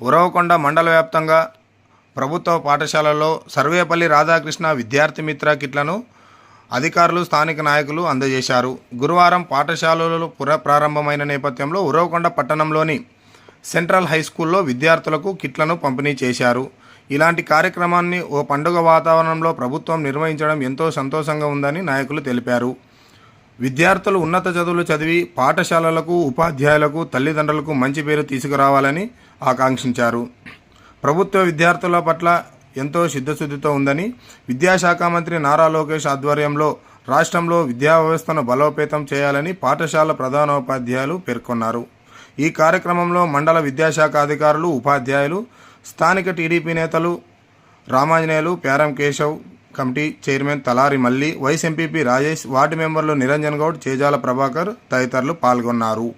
ఉరవకొండ మండల వ్యాప్తంగా ప్రభుత్వ పాఠశాలలో సర్వేపల్లి రాధాకృష్ణ విద్యార్థి మిత్ర కిట్లను అధికారులు స్థానిక నాయకులు అందజేశారు. గురువారం పాఠశాలలు పునఃప్రారంభమైన నేపథ్యంలో ఉరవకొండ పట్టణంలోని సెంట్రల్ హై స్కూల్లో విద్యార్థులకు కిట్లను పంపిణీ చేశారు. ఇలాంటి కార్యక్రమాన్ని ఓ పండుగ వాతావరణంలో ప్రభుత్వం నిర్వహించడం ఎంతో సంతోషంగా ఉందని నాయకులు తెలిపారు. విద్యార్థులు ఉన్నత చదువులు చదివి పాఠశాలలకు ఉపాధ్యాయులకు తల్లిదండ్రులకు మంచి పేరు తీసుకురావాలని ఆకాంక్షించారు. ప్రభుత్వ విద్యార్థుల పట్ల ఎంతో సిద్ధశుద్ధితో ఉందని విద్యాశాఖ మంత్రి నారా లోకేష్ ఆధ్వర్యంలో రాష్ట్రంలో విద్యా వ్యవస్థను బలోపేతం చేయాలని పాఠశాల ప్రధానోపాధ్యాయులు పేర్కొన్నారు. ఈ కార్యక్రమంలో మండల విద్యాశాఖ అధికారులు ఉపాధ్యాయులు స్థానిక టీడీపీ నేతలు Ramanjaneyulu Pyaram Keshav committee chairman Talari Malli vice MPP Rajesh ward మెంబర్లు నిరంజన్ గౌడ్ చేజాల ప్రభాకర్ తదితరులు పాల్గొన్నారు.